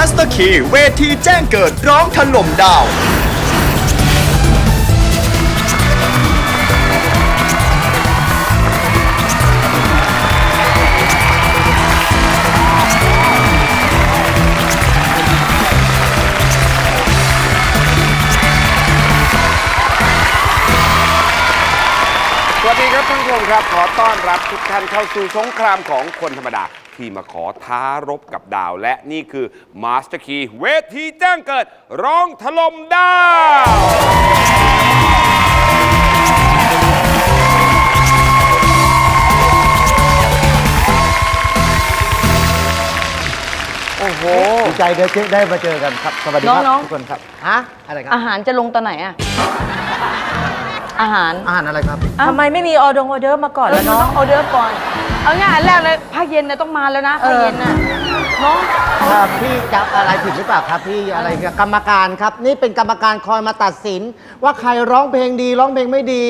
Key เวทีแจ้งเกิดร้องถล่มดาว สวัสดีครับท่านผู้ชมครับ ขอต้อนรับทุกท่านเข้าสู่สงครามของคนธรรมดา ที่มาขอท้ารบกับดาว และนี่คือ Master Key เวทีแจ้งเกิด ร้องถล่มดาวโอ้โหดีใจได้เจอได้มาเจอกันครับ สวัสดีครับน้องๆ ทุกคนครับฮะอะไรครับ อาหารจะลงตอนไหนอะอาหารอาหารอะไรครับอ้าวทำไมไม่มีออดงออเดอร์มาก่อนเออแล้วน้เนาะองออเดอร์ก่อน เอาง่ายอันแรกเลยภาคเย็นนะต้องมาแล้วนะภาคเย็นน่ะเนาะอ่าพี่จะอะไรผิดหรือเปล่าครับพี่อะไรกับกรรมการครับ นี่เป็นกรรมการคอยมาตัดสิน ว่าใครร้องเพลงดี ร้องเพลงไม่ดี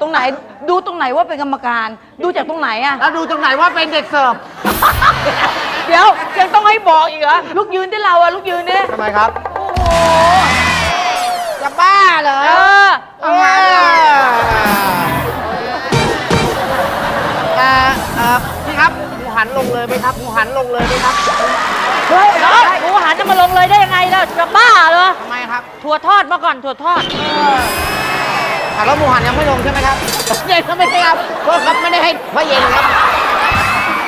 ตรงไหนดูตรงไหนว่าเป็นกรรมการ ดูจากตรงไหนอะแล้วดูตรงไหนว่าเป็นเด็กเสิร์ฟเดี๋ยวยังต้องให้บอกอีกเหรอลูกยืนที่เราอะลูกยืนเนี่ยทำไมครับ โอ้โห เลยไหมครับหมูหันลงเลยไหมครับเฮ้ยน้องหมูหันจะมาลงเลยได้ยังไงล่ะจะบ้าเหรอทำไมครับถั่วทอดมาก่อนถั่วทอดอะแล้วหมูหันยังไม่ลงใช่ไหมครับเย็นก็ไม่ใช่ครับโทษครับไม่ได้ให้พระเย็นครับ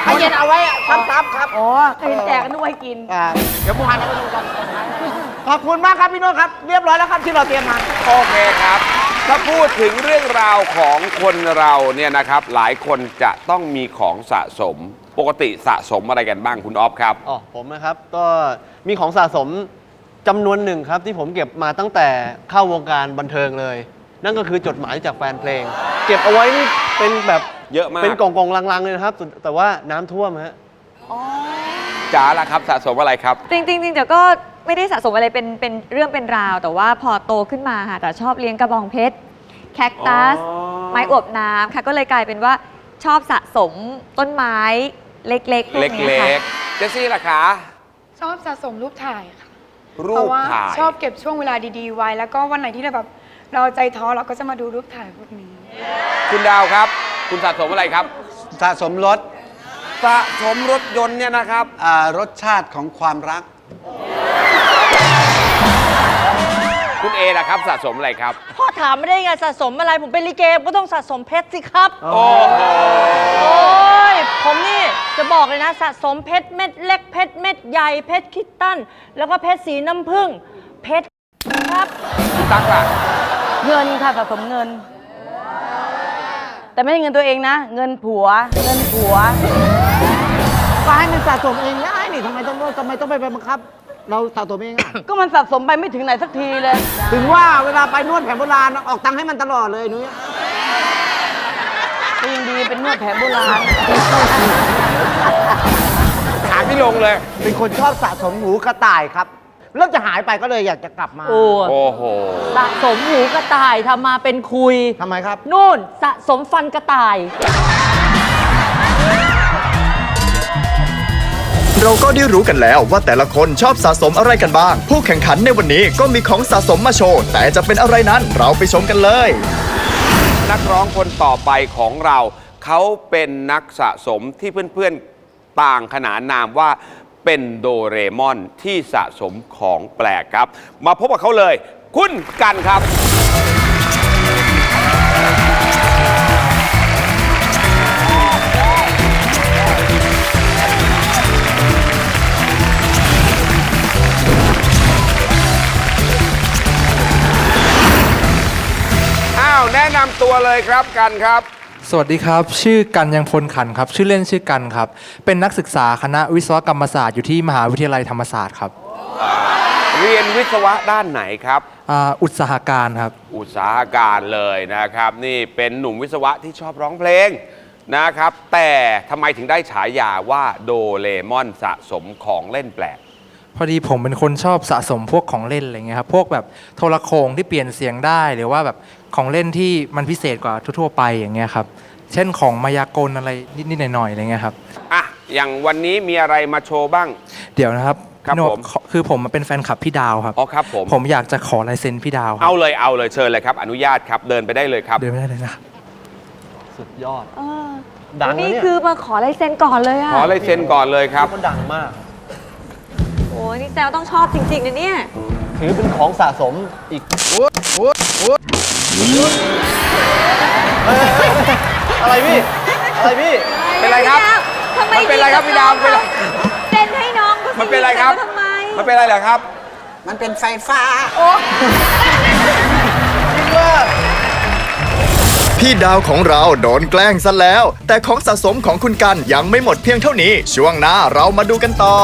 พระเย็นเอาไว้ซ้ำๆครับอ๋อเห็นแจกกันนึกว่าให้กินอ่าเดี๋ยวผู้หันจะไปดูกัน ขอบคุณมากครับพี่โน้ตครับ เรียบร้อยแล้วครับที่เราเตรียมมา โอเคครับ ถ้าพูดถึงเรื่องราวของคนเราเนี่ยนะครับ หลายคนจะต้องมีของสะสม ปกติสะสมอะไรกันบ้างคุณออฟครับ อ๋อผมนะครับก็มีของสะสมจำนวนหนึ่งครับ ที่ผมเก็บมาตั้งแต่เข้าวงการบันเทิงเลย นั่นก็คือจดหมายจากแฟนเพลง เก็บเอาไว้นี่เป็นแบบเยอะมาก เป็นกล่องกองๆลังๆเลยนะครับสุดแต่ว่าน้ำท่วมฮะ จ๋าล่ะครับสะสมอะไรครับ จริงๆจริงๆแต่ก็ไม่ได้สะสมอะไรเป็นเป็นเรื่องเป็นราว แต่ว่าพอโตขึ้นมาค่ะแต่ชอบเลี้ยงกระบองเพชรแคคตัส อ๋อ ไม้อวบน้ำค่ะ ก็เลยกลายเป็นว่าชอบสะสมต้นไม้เล็กๆพวกเนี้ล็ค่ะกๆ เจสซี่ล่ะคะชอบสะสมรูปถ่ายค่ะ รูเพราะปว่าถ่าย ชอบเก็บช่วงเวลาดีๆไว้ แล้วก็วันไหนที่เราแบบเราใจท้อเราก็จะมาดูรูปถ่ายพวกนี้ คุณดาวครับ คุณสะสมอะไรครับ สะสมรส สะสมรถยนต์เนี่ยนะครับ อ่ารสชาติของความรัก คุณเอล่ะครับสะสมอะไรครับ พ่อถามไม่ได้ไงสะสมอะไรผมเป็นลิเกก็ต้องสะสมเพชรสิครับ โอ้โหโอ้ยผมนี่จะบอกเลยนะสะสมเพชรเม็ดเล็กเพชรเม็ดใหญ่เพชรคิตตันแล้วก็เพชรสีน้ำผึ้งเพชรครับคุณตั๊กล่ะเงินค่ะสะสมเงิน แต่ไม่ใช่เงินตัวเองนะ เงินผัว เงินผัวก็ ให้มันสะสมเองได้นี่ทำไมต้องทำไมต้องไปบังคับ เราสะสมเองอะ ก็มันสะสมไปไม่ถึงไหนสักทีเลย ถึงว่าเวลาไปนวดแผนโบราณออกตังค์ให้มันตลอดเลยนุ้ยก็ยังดีเป็นนวดแผนโบราณ ถามพี่ลงเลย เป็นคนชอบสะสมหมูกระต่ายครับ เริ่มจะหายไปก็เลยอยากจะกลับมาโอ้โอ้โห สะสมหูกระต่ายทำมาเป็นคุย ทำไมครับ นู่นสะสมฟันกระต่าย เราก็ได้รู้กันแล้วว่าแต่ละคนชอบสะสมอะไรกันบ้าง ผู้แข่งขันในวันนี้ก็มีของสะสมมาโชว์ แต่จะเป็นอะไรนั้นเราไปชมกันเลย นักร้องคนต่อไปของเรา เขาเป็นนักสะสมที่เพื่อนๆต่างขนานนามว่าเป็นโดเรมอนที่สะสมของแปลกครับ มาพบกับเขาเลย คุณกันครับ แนะนำตัวเลยครับกันครับ สวัสดีครับ ชื่อกันยังพลขันครับ ชื่อเล่นชื่อกันครับ เป็นนักศึกษาคณะวิศวกรรมศาสตร์อยู่ที่มหาวิทยาลัยธรรมศาสตร์ครับเรียนวิศวะด้านไหนครับ อ่าอุตสาหการครับ อุตสาหการเลยนะครับ นี่เป็นหนุ่มวิศวะที่ชอบร้องเพลงนะครับ แต่ทำไมถึงได้ฉายาว่าโดเรมอนสะสมของเล่นแปลก พอดีผมเป็นคนชอบสะสมพวกของเล่นอะไรเงี้ยครับ พวกแบบโทรโขงที่เปลี่ยนเสียงได้หรือว่าแบบ ของเล่นที่มันพิเศษกว่าทั่วๆไปอย่างเงี้ยครับ เช่นของมายากลอะไรนิดๆหน่อยๆอะไรเงี้ยครับ อะ อย่างวันนี้มีอะไรมาโชว์บ้าง เดี๋ยวนะครับครับพี่โน้ตผม ขอคือผมเป็นแฟนคลับพี่ดาวครับ อ๋อครับผม ผมอยากจะขอลายเซ็นพี่ดาวครัเอาเลยเอาเลยเชิญเลยครับ อนุญาตครับเดินไปได้เลยครับ เดินไม่ได้เลยนะ สุดยอด เออดังนะนี่เนี่ยคือมาขอลายเซ็นก่อนเลยอะขอลายเซ็นก่อนเลยครับ มันดังมาก โอ้ยนี่แซวต้องชอบจริงๆนะเนี่ย ถือเป็นของสะสมอีกเอะไรพี่ อะไรพี่ เป็นไรครับทำไมมันเป็นไรครับพี่ดาวเป็นไรเซ็นให้น้องก็สิมันเป็นไรครับ ทำไมมันเป็นอะไรเหรอครับ มันเป็นไฟฟ้า พี่ดาวของเราโดนแกล้งซะแล้ว แต่ของสะสมของคุณกันยังไม่หมดเพียงเท่านี้ ช่วงหน้าเรามาดูกันต่อ